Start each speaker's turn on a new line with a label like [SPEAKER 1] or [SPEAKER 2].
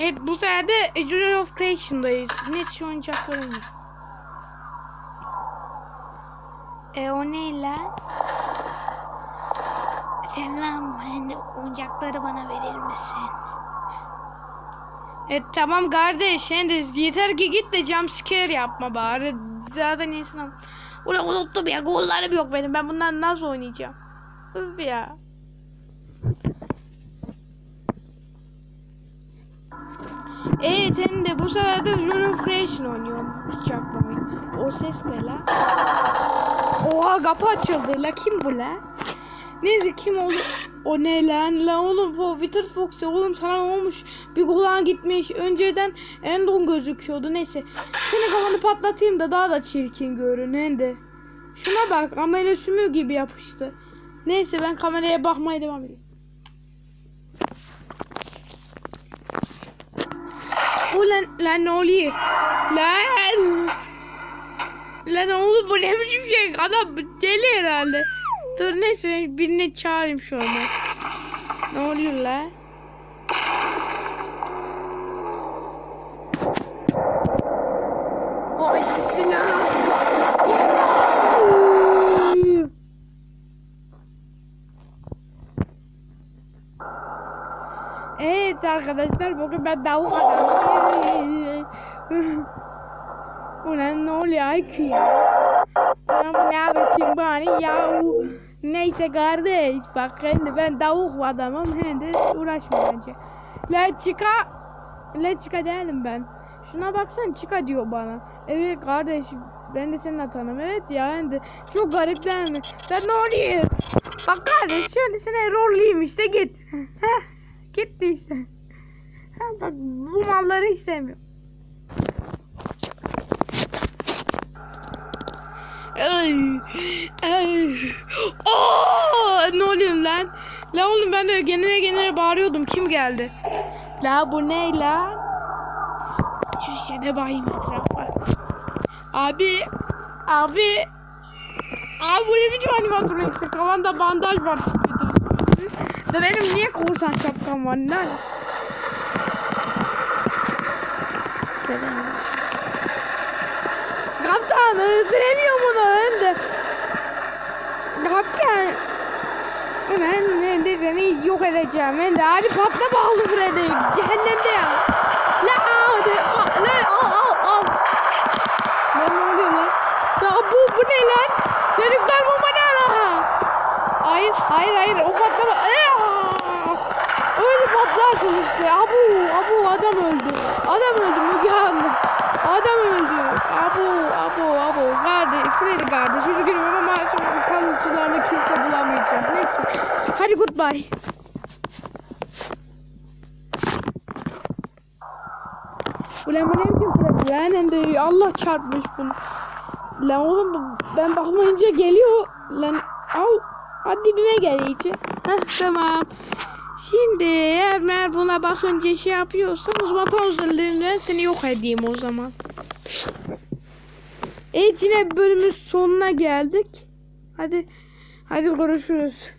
[SPEAKER 1] Evet bu sefer de Journey of Creation'dayız. Ne şu oyuncaklarım var. E o ne lan? Ben de oyuncakları bana verir misin? Evet tamam kardeş şimdi yeter ki git de jumpscare yapma bari. Zaten insan. Ulan unuttum ya gollarım yok benim ben bundan nasıl oynayacağım? Öf ya. Evet hem de bu sefer de Zone of Creation oynuyorum. Hiç yapmamayın. O ses ne la? Oha kapı açıldı la kim bu la? Neyse kim oldu? O ne lan? La oğlum bu Witter Fox oğlum sana olmuş? Bir kulağın gitmiş. Önceden Endon gözüküyordu. Neyse. Senin kafanı patlatayım da daha da çirkin görün de. Şuna bak kamera sümüğü gibi yapıştı. Neyse ben kameraya bakmaya devam edeyim. Ulan lan ne oluyor? Lan. Lan oğlum bu ne biçim şey? Adam deli herhalde. Dur neyse birini çağırayım şu anda. Ne oluyor la? Ay bismillah. Evet arkadaşlar bugün ben tavuk adamım. Ulan ne oluyor ki ya? Ulan bu ne biçim bani ya? Neyse kardeş bak şimdi ben tavuk adamım hem de uğraşma bence. La çıka La çıka değilim ben. Şuna baksan çıka diyor bana. Evet kardeş ben de senin hatanım. Evet ya hem de çok garip değil mi? Sen ne oluyor? Bak kardeş şöyle seni rolleyim işte git. Gitti işte. Ha, bak bu malları istemiyorum. Ay, ay. Aa, ne oluyor lan? La oğlum ben de genele genele bağırıyordum. Kim geldi? La bu ne la? Şöyle bakayım etrafa. Abi. Abi. Abi bu ne biçim animatron işte. Kafanda bandaj var. Da benim niye korsan şapkam var lan? Selam. Kaptan süremiyorum bunu hem de. Kaptan. Ben de seni yok edeceğim. Ben de hadi patla bağlı Freddy. Cehennemde ya. La hadi. a- La al al al. Lan ne oluyor lan? Ya bu bu ne lan? Herifler bu bana ara. Hayır hayır hayır o patlama. Aa! Öyle patlarsın işte. Abu abu adam öldü. Adam öldü Müge Hanım. Adam öldü. Abu abu abu. Kardeş Freddy kardeş. Çocuk girmem ama sonra kalıntılarını kimse bulamayacak. Neyse. Hadi goodbye. Ulan bu ne biçim Freddy lan? De Allah çarpmış bunu. Lan oğlum ben bakmayınca geliyor. Lan al. Hadi dibime gel iyice. Heh tamam. Şimdi eğer buna bakınca şey zaman tam üzerinden seni yok edeyim o zaman. Evet yine bölümün sonuna geldik. Hadi hadi görüşürüz.